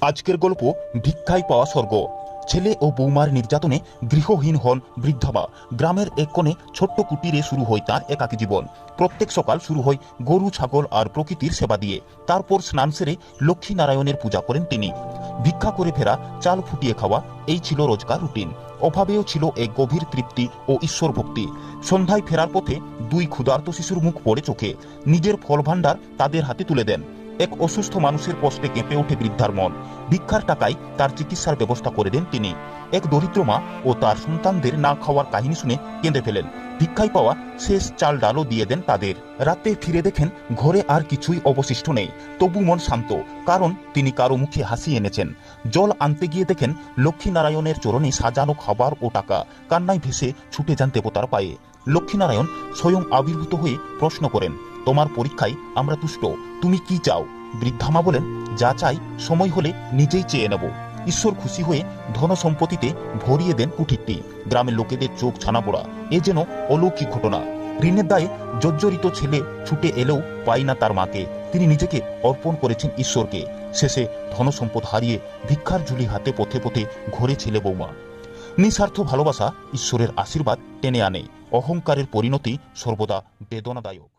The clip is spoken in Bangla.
আজকের গল্প ভিক্ষায় পাওয়া স্বর্গ। ছেলে ও বৌমার নির্যাতনে গৃহহীন হন বৃদ্ধা মা গ্রামের এক কোণে ছোট্ট কুটিরে শুরু হয় তার একাকী জীবন। প্রত্যেক সকাল শুরু হয় গরু, ছাগল আর প্রকৃতির সেবা দিয়ে। তারপর স্নান সেরে লক্ষ্মী নারায়ণের পূজা করেন তিনি। ভিক্ষা করে ফেরা, চাল ফুটিয়ে খাওয়া, এই ছিল রোজকার রুটিন। অভাবেও ছিল এক গভীর তৃপ্তি ও ঈশ্বর ভক্তি। সন্ধ্যায় ফেরার পথে দুই ক্ষুধার্ত শিশুর মুখ পড়ে চোখে। নিজের ফল ভাণ্ডার তাদের হাতে তুলে দেন। এক অসুস্থ মানুষের কষ্টে কেঁপে ওঠে বৃদ্ধার মন। ভিক্ষার টাকায় তার চিকিৎসার ব্যবস্থা করে দেন তিনি। এক দরিদ্র মা ও তার সন্তানদের না খাওয়ার কাহিনী শুনে কেঁদে ফেলেন। ভিক্ষায় পাওয়া শেষ চাল ডালও দিয়ে দেন তাদের। রাতে ফিরে দেখেন ঘরে আর কিছুই অবশিষ্ট নেই। তবু মন শান্ত, কারণ তিনি কারও মুখে হাসি এনেছেন। জল আনতে গিয়ে দেখেন লক্ষ্মীনারায়ণের চরণে সাজানো খাবার ও টাকা। কান্নায় ভেসে ছুটে যান দেবতার পায়ে। লক্ষ্মীনারায়ণ স্বয়ং আবির্ভূত হয়ে প্রশ্ন করেন তোমার পরীক্ষায় আমরা তুষ্ট তুমি কি চাও? বৃদ্ধামা বলেন, যা চাই, সময় হলে নিজেই চেয়ে নেব। ঈশ্বর খুশি হয়ে ধন সম্পত্তিতে ভরিয়ে দেন কুঠিরটি। গ্রামের লোকেদের চোখ ছানা পড়া এ যেন অলৌকিক ঘটনা। ঋণের দায়ে জর্জরিত ছেলে ছুটে এলেও পাই না তার মাকে। তিনি নিজেকে অর্পণ করেছেন ঈশ্বরকে। শেষে ধনসম্পদ হারিয়ে ভিক্ষার ঝুলি হাতে পথে পথে ঘরে ছেলে বৌমা। নিঃস্বার্থ ভালোবাসা ঈশ্বরের আশীর্বাদ টেনে আনে। অহংকারের পরিণতি সর্বদা বেদনাদায়ক।